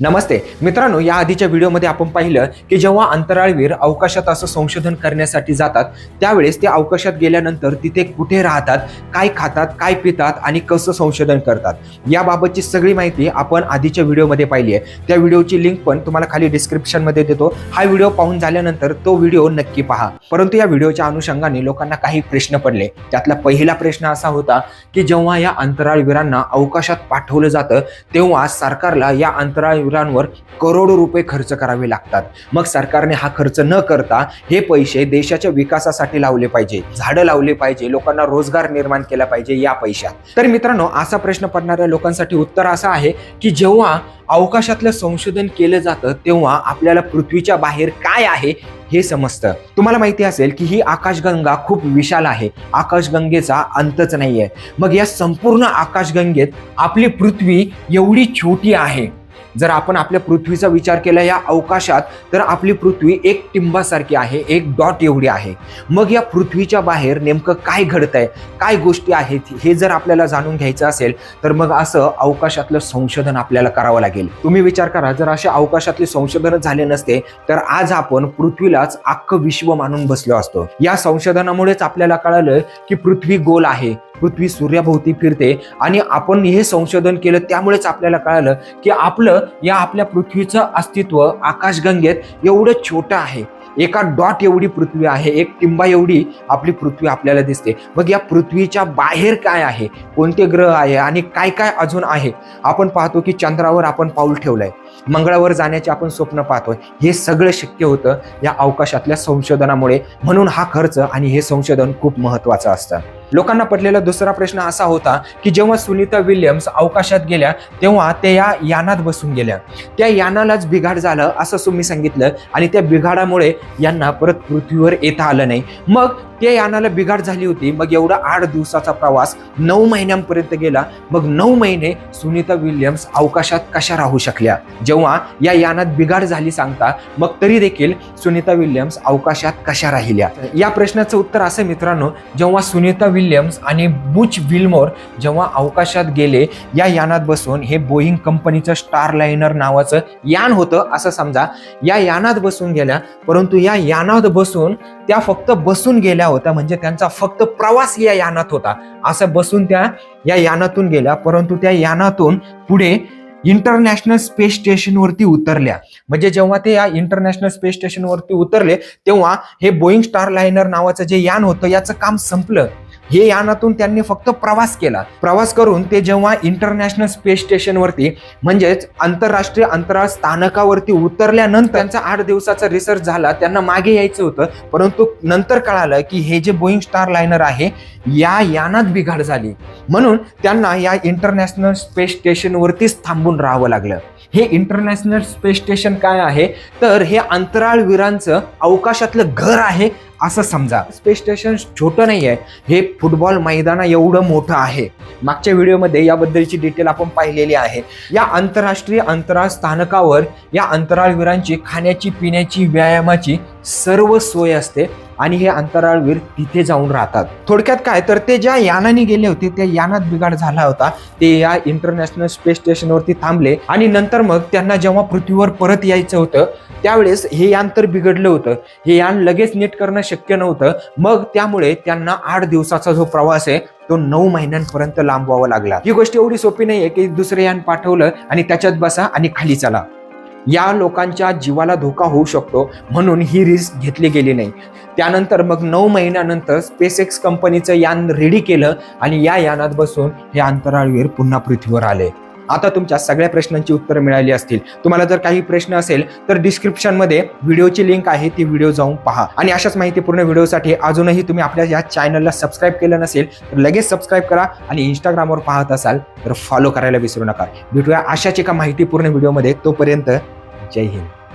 नमस्ते. मित्रांनो या आधीच्या व्हिडिओमध्ये आपण पाहिलं की जेव्हा अंतराळवीर अवकाशात असं संशोधन करण्यासाठी जातात त्यावेळेस ते अवकाशात गेल्यानंतर तिथे कुठे राहतात काय खातात काय पितात आणि कसं संशोधन करतात? याबाबतची सगळी माहिती आपण आधीच्या व्हिडिओमध्ये पाहिली आहे. त्या व्हिडिओची लिंक पण तुम्हाला खाली डिस्क्रिप्शनमध्ये देतो. हा व्हिडिओ पाहून झाल्यानंतर तो व्हिडिओ नक्की पहा. परंतु या व्हिडिओच्या अनुषंगाने लोकांना काही प्रश्न पडले. त्यातला पहिला प्रश्न असा होता की जेव्हा या अंतराळवीरांना अवकाशात पाठवलं जातं तेव्हा सरकारला या अंतराळ अंतराळवीरांवर करोडो रुपये खर्च करावे लागतात. मग सरकारने हा खर्च न करता हे पैसे देशाच्या विकासासाठी लावले पाहिजे. झाडं लावले पाहिजे. लोकांना रोजगार निर्माण केला पाहिजे या पैशात. तर मित्रांनो असा प्रश्न पडणाऱ्या लोकांसाठी उत्तर असं आहे की जेव्हा अवकाशातलं संशोधन केलं जातं तेव्हा आपल्याला पृथ्वीच्या बाहेर काय आहे हे समजतं. तुम्हाला माहिती असेल की ही आकाशगंगा खूप विशाल आहे. आकाशगंगेचा अंतच नाहीये. मग या संपूर्ण आकाशगंगेत आपली पृथ्वी एवढी छोटी आहे. जर आपण आपल्या पृथ्वीचा विचार केला या अवकाशात तर आपली पृथ्वी एक टिंबासारखी आहे एक डॉट एवढी आहे. मग या पृथ्वीच्या बाहेर नेमकं काय घडतंय काय गोष्टी आहेत हे जर आपल्याला जाणून घ्यायचं असेल तर मग असं अवकाशातलं संशोधन आपल्याला करावं लागेल. तुम्ही विचार करा जर असे अवकाशातले संशोधन झाले नसते तर आज आपण पृथ्वीलाच अख्खं विश्व मानून बसलो असतो. या संशोधनामुळेच आपल्याला कळालं की पृथ्वी गोल आहे पृथ्वी सूर्याभोवती फिरते आणि आपण हे संशोधन केलं त्यामुळेच आपल्याला कळालं की आपलं या आपल्या पृथ्वीचं अस्तित्व आकाशगंगेत एवढं छोटं आहे. एका डॉट एवढी पृथ्वी आहे एक टिंबा एवढी आपली पृथ्वी आपल्याला दिसते. मग या पृथ्वीच्या बाहेर काय आहे? कोणते ग्रह आहे? आणि काय काय अजून आहे? आपण पाहतो की चंद्रावर आपण पाऊल ठेवलंय. मंगळावर जाण्याचे आपण स्वप्न पाहतोय. हे सगळं शक्य होतं या अवकाशातल्या संशोधनामुळे. म्हणून हा खर्च आणि हे संशोधन खूप महत्वाचं असतं. लोकांना पडलेला दुसरा प्रश्न असा होता की जेव्हा सुनीता विल्यम्स अवकाशात गेल्या तेव्हा त्या या यानात बसून गेल्या. त्या यानालाच बिघाड झालं असं सुमी सांगितलं आणि त्या बिघाडामुळे यांना परत पृथ्वीवर येता आलं नाही. मग त्या यानाला बिघाड झाली होती. मग एवढा आठ दिवसाचा प्रवास नऊ महिन्यांपर्यंत गेला. मग नऊ महिने सुनीता विल्यम्स अवकाशात कशा राहू शकल्या? जेव्हा या यानात बिघाड झाली सांगता मग तरी देखील सुनीता विल्यम्स अवकाशात कशा राहिल्या? या प्रश्नाचं उत्तर असं मित्रांनो जेव्हा सुनीता विल्यम्स आणि बुच विल्मोर जेव्हा अवकाशात गेले या यानात बसून हे बोईंग कंपनीचं स्टारलाइनर नावाचं यान होतं असं समजा. या यानात बसून गेल्या परंतु या यानात बसून त्या फक्त बसून गेल्या होता म्हणजे त्यांचा फक्त प्रवास या यानात होता. असं बसून त्या या यानातून गेल्या परंतु त्या यानातून पुढे इंटरनॅशनल स्पेस स्टेशनवरती उतरल्या. म्हणजे जेव्हा ते या इंटरनॅशनल स्पेस स्टेशनवरती उतरले तेव्हा हे बोईंग स्टार लायनर नावाचं जे यान होतं याचं काम संपलं. हे यानातून त्यांनी फक्त प्रवास केला. प्रवास करून ते जेव्हा इंटरनॅशनल स्पेस स्टेशनवरती म्हणजेच आंतरराष्ट्रीय अंतराळ स्थानकावरती उतरल्यानंतर त्यांचा आठ दिवसाचा रिसर्च झाला. त्यांना मागे यायचं होतं. परंतु नंतर कळालं की हे जे बोईंग स्टार लायनर आहे या यानात बिघाड झाली. म्हणून त्यांना या इंटरनॅशनल स्पेस स्टेशनवरतीच थांबून राहावं लागलं. हे इंटरनॅशनल स्पेस स्टेशन काय आहे? तर हे अंतराळवीरांचं अवकाशातलं घर आहे असं समजा. स्पेस स्टेशन छोटं नाही आहे हे फुटबॉल मैदाना एवढं मोठं आहे. मागच्या व्हिडिओमध्ये याबद्दलची डिटेल आपण पाहिलेली आहे. या आंतरराष्ट्रीय अंतराळ स्थानकावर या अंतराळवीरांची खाण्याची पिण्याची व्यायामाची सर्व सोय असते. आणि हे अंतराळवीर तिथे जाऊन राहतात. थोडक्यात काय? तर ते ज्या यानाने गेले होते त्या यानात बिघाड झाला होता. ते या इंटरनॅशनल स्पेस स्टेशनवरती थांबले आणि नंतर मग त्यांना जेव्हा पृथ्वीवर परत यायचं होतं त्यावेळेस हे यान तर बिघडलं होतं. हे यान लगेच नीट करणं शक्य नव्हतं. मग त्यामुळे त्यांना आठ दिवसाचा जो प्रवास आहे तो नऊ महिन्यांपर्यंत लांबवावा लागला. ही गोष्ट एवढी सोपी नाहीये की दुसरं यान पाठवलं आणि त्याच्यात बसा आणि खाली चला. या लोकांच्या जीवाला धोका होऊ शकतो म्हणून ही रिस्क घेतली गेली नाही. त्यानंतर मग नऊ महिन्यानंतर स्पेस एक्स कंपनीचं यान रेडी केलं आणि या यानात बसून हे अंतराळवीर पुन्हा पृथ्वीवर आले. आता तुमच्या सगळ्या प्रश्नांची उत्तरं मिळाली असतील. तुम्हाला जर काही प्रश्न असेल तर डिस्क्रिप्शनमध्ये व्हिडिओची लिंक आहे ती व्हिडिओ जाऊन पहा. आणि अशाच माहितीपूर्ण व्हिडिओसाठी अजूनही तुम्ही आपल्या या चॅनलला सबस्क्राईब केलं नसेल तर लगेच सबस्क्राईब करा आणि इंस्टाग्रामवर पाहत असाल तर फॉलो करायला विसरू नका. भेटूया अशाच एका माहितीपूर्ण व्हिडिओमध्ये तोपर्यंत जय हिंद.